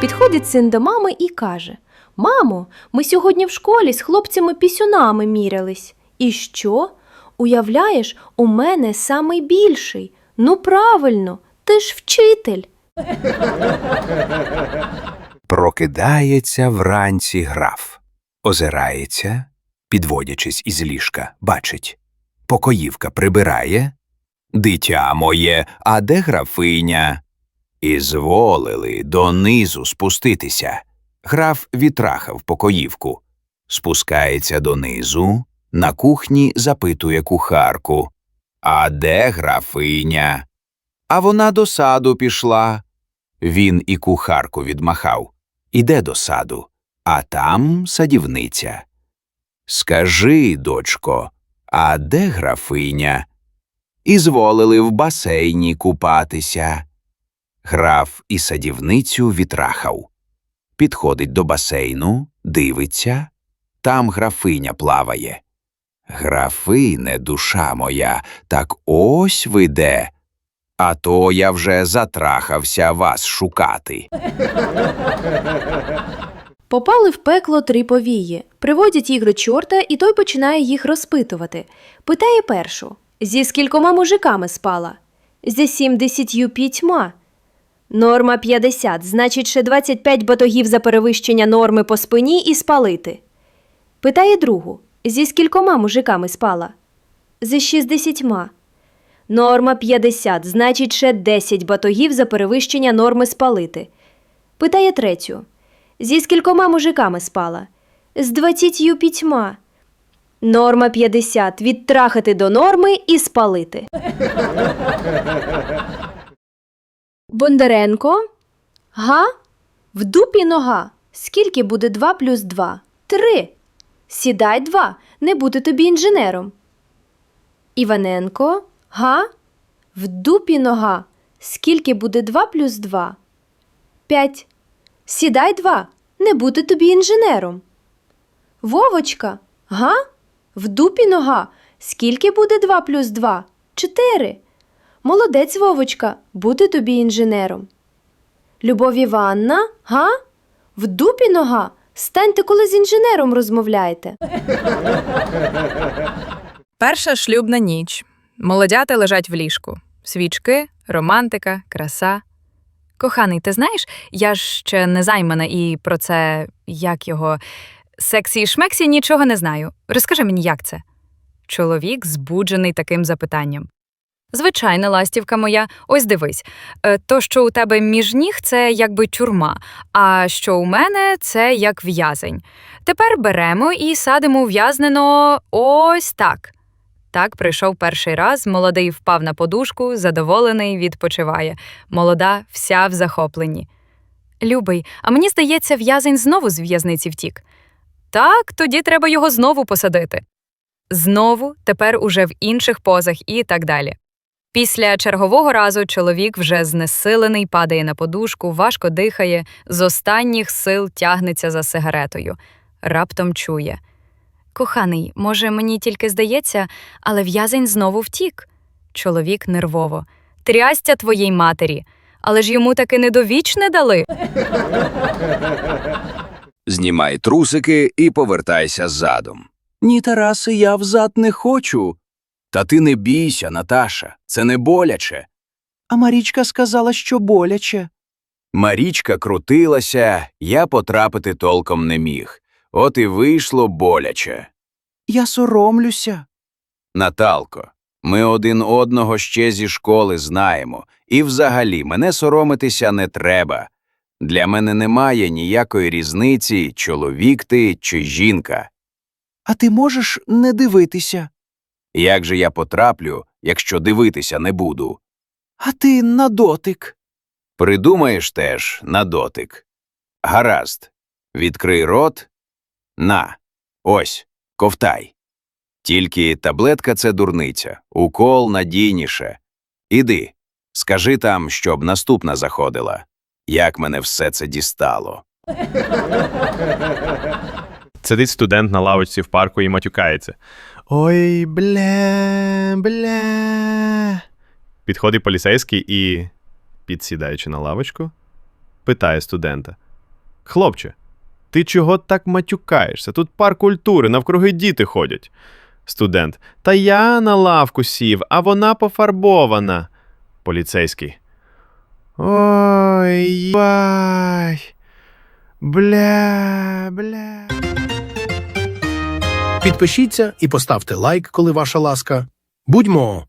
Підходить син до мами і каже: Мамо, ми сьогодні в школі з хлопцями пісюнами мірялись. І що? Уявляєш, у мене самий більший. Ну правильно, ти ж вчитель. Прокидається вранці граф, озирається, підводячись із ліжка, бачить. Покоївка прибирає. Дитя моє, а де графиня? Ізволили донизу спуститися. Граф відтрахав покоївку. Спускається донизу, на кухні запитує кухарку. А де графиня? А вона до саду пішла. Він і кухарку відмахав. Іде до саду, а там садівниця. Скажи, дочко, а де графиня? Ізволили в басейні купатися. Граф і садівницю відрахав. Підходить до басейну, дивиться, там графиня плаває. Графине, душа моя, так ось ви де. А то я вже затрахався вас шукати. Попали в пекло три повії. Приводять їх до чорта, і той починає їх розпитувати. Питає першу: зі скількома мужиками спала? Зі сімдесятью п'ятьма. Норма 50, значить, ще 25 батогів за перевищення норми по спині і спалити. Питає другу: зі скількома мужиками спала? Зі 60. Норма 50, значить, ще 10 батогів за перевищення норми спалити. Питає третю. Зі скількома мужиками спала? З двадцятью пітьма. Норма 50. Відтрахати до норми і спалити. Бондаренко. Га? В дупі нога. Скільки буде 2 плюс 2? 3. Сідай 2. Не бути тобі інженером. Іваненко. Га? В дупі нога. Скільки буде 2 плюс 2? 5. Сідай 2. Не бути тобі інженером. Вовочка. Га? В дупі нога. Скільки буде 2 плюс 2? 4. Молодець, Вовочка, бути тобі інженером. Любов Іванна, га? В дупі нога. Станьте, коли з інженером розмовляєте. Перша шлюбна ніч. Молодята лежать в ліжку. Свічки, романтика, краса. Коханий, ти знаєш, я ж ще не займана і про це, як його, сексі і шмексі нічого не знаю. Розкажи мені, як це? Чоловік збуджений таким запитанням. Звичайна ластівка моя, ось дивись. Е, То, що у тебе між ніг, це якби тюрма, а що у мене це як в'язень. Тепер беремо і садимо ув'язнено ось так. Так прийшов перший раз, молодий впав на подушку, задоволений, відпочиває. Молода вся в захопленні. Любий, а мені здається, в'язень знову з в'язниці втік. Так, тоді треба його знову посадити. Знову, тепер уже в інших позах і так далі. Після чергового разу чоловік вже знесилений, падає на подушку, важко дихає, з останніх сил тягнеться за сигаретою. Раптом чує. Коханий, може, мені тільки здається, але в'язень знову втік. Чоловік нервово. Трястя твоїй матері. Але ж йому таки недовічне дали. Знімай трусики і повертайся задом. Ні, Тарасе, я взад не хочу. Та ти не бійся, Наташа, це не боляче. А Марічка сказала, що боляче. Марічка крутилася, я потрапити толком не міг. От і вийшло боляче. Я соромлюся. Наталко, ми один одного ще зі школи знаємо, і взагалі мене соромитися не треба. Для мене немає ніякої різниці, чоловік ти чи жінка. А ти можеш не дивитися. Як же я потраплю, якщо дивитися не буду? А ти на дотик. Придумаєш теж на дотик. Гаразд. Відкрий рот. На. Ось, ковтай. Тільки таблетка це дурниця, укол надійніше. Іди, скажи там, щоб наступна заходила. Як мене все це дістало. Сидить студент на лавочці в парку і матюкається. Ой, бля, бля. Підходить поліцейський і, підсідаючи на лавочку, питає студента: Хлопче, ти чого так матюкаєшся? Тут парк культури, навкруги діти ходять. Студент. Та я на лавку сів, а вона пофарбована. Поліцейський. Ой, бай. Бля, бля. Підпишіться і поставте лайк, коли ваша ласка. Будьмо